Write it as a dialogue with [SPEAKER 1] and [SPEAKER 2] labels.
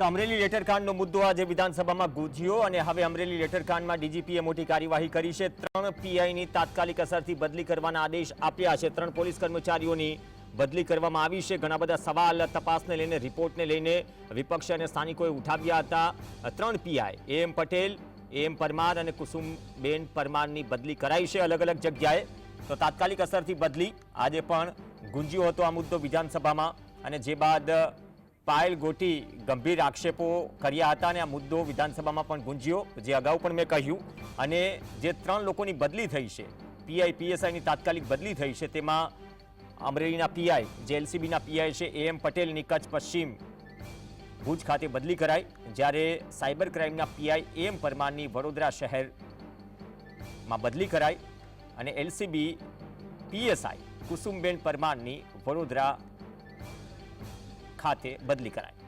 [SPEAKER 1] તો અમરેલી લેટરકાંડનો મુદ્દો આજે વિધાનસભામાં ગુંજ્યો અને હવે અમરેલી લેટરકાંડમાં ડીજીપીએ મોટી કાર્યવાહી કરી છે. ત્રણ પીઆઈની તાત્કાલિક અસરથી બદલી કરવાના આદેશ આપ્યા છે. ત્રણ પોલીસ કર્મચારીઓની બદલી કરવામાં આવી છે. ઘણા બધા સવાલ, તપાસને લઈને, રિપોર્ટને લઈને વિપક્ષ અને સ્થાનિકોએ ઉઠાવ્યા હતા. ત્રણ PI, M Patel, M Parmar અને કુસુમબેન પરમારની બદલી કરાઈ છે અલગ અલગ જગ્યાએ. તો તાત્કાલિક અસરથી બદલી આજે પણ ગુંજ્યો હતો આ મુદ્દો વિધાનસભામાં અને જે બાદ પાયલ ગોટી ગંભીર આક્ષેપો કર્યા હતા અને આ મુદ્દો વિધાનસભામાં પણ ગુંજ્યો. જે અગાઉ પણ મેં કહ્યું. અને જે ત્રણ લોકોની બદલી થઈ છે પીઆઈ પીએસઆઈની તાત્કાલિક બદલી થઈ છે, તેમાં અમરેલીના પીઆઈ જે એલસીબીના પીઆઈ છે, એ એમ પટેલની કચ્છ પશ્ચિમ ભુજ ખાતે બદલી કરાઈ. જ્યારે સાયબર ક્રાઇમના પીઆઈ એમ પરમારની વડોદરા શહેરમાં બદલી કરાઈ. અને એલસીબી પીએસઆઈ કુસુમબેન પરમારની વડોદરા ખાતે બદલી કરાઈ